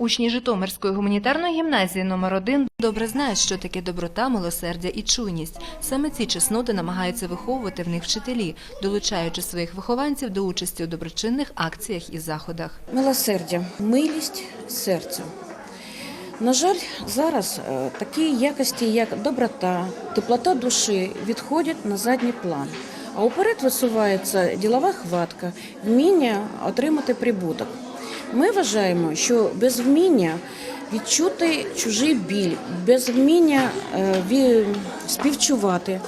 Учні Житомирської гуманітарної гімназії номер 1 добре знають, що таке доброта, милосердя і чуйність. Саме ці чесноти намагаються виховувати в них вчителі, долучаючи своїх вихованців до участі у доброчинних акціях і заходах. Милосердя, милість серця. На жаль, зараз е, такі якості, як доброта, теплота душі, відходять на задній план. А уперед висувається ділова хватка, вміння отримати прибуток. Ми вважаємо, що без вміння відчути чужий біль, без вміння е, співчувати,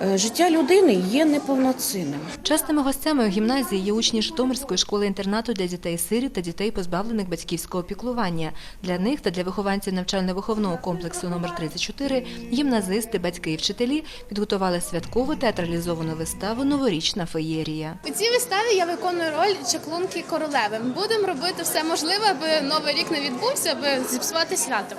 життя людини є неповноцінним. Частими гостями у гімназії є учні Житомирської школи-інтернату для дітей-сиріт та дітей, позбавлених батьківського піклування. Для них та для вихованців навчально-виховного комплексу номер 34 гімназисти, батьки і вчителі підготували святкову театралізовану виставу Новорічна феєрія. У цій виставі я виконую роль чаклунки королеви. Ми будемо робити все можливе, аби новий рік не відбувся, аби зіпсувати свято.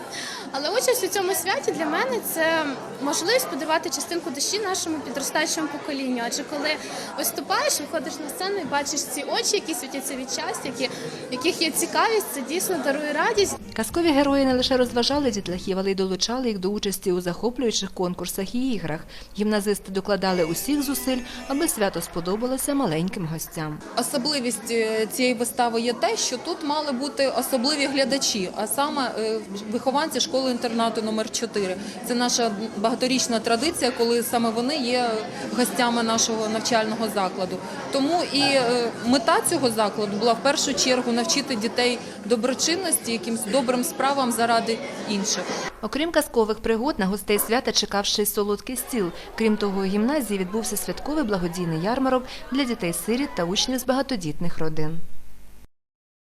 Але участь у цьому святі для мене це можливість подарувати частинку душі нашому підростаючому поколінню. Адже коли виступаєш, виходиш на сцену і бачиш ці очі, які світяться від щастя, які, яких є цікавість, це дійсно дарує радість. Казкові герої не лише розважали дітлахів, але й долучали їх до участі у захоплюючих конкурсах і іграх. Гімназисти докладали усіх зусиль, аби свято сподобалося маленьким гостям. Особливість е, цієї вистави є те, що тут мали бути особливі глядачі, а саме е, вихованці школи-інтернату номер 4 Це наша багаторічна традиція, коли саме вони є гостями нашого навчального закладу. Тому і е, мета цього закладу була в першу чергу навчити дітей доброчинності, якимсь добрим справам заради інших. Окрім казкових пригод, на гостей свята чекав ще й солодкий стіл. Крім того, у гімназії відбувся святковий благодійний ярмарок для дітей-сиріт та учнів з багатодітних родин.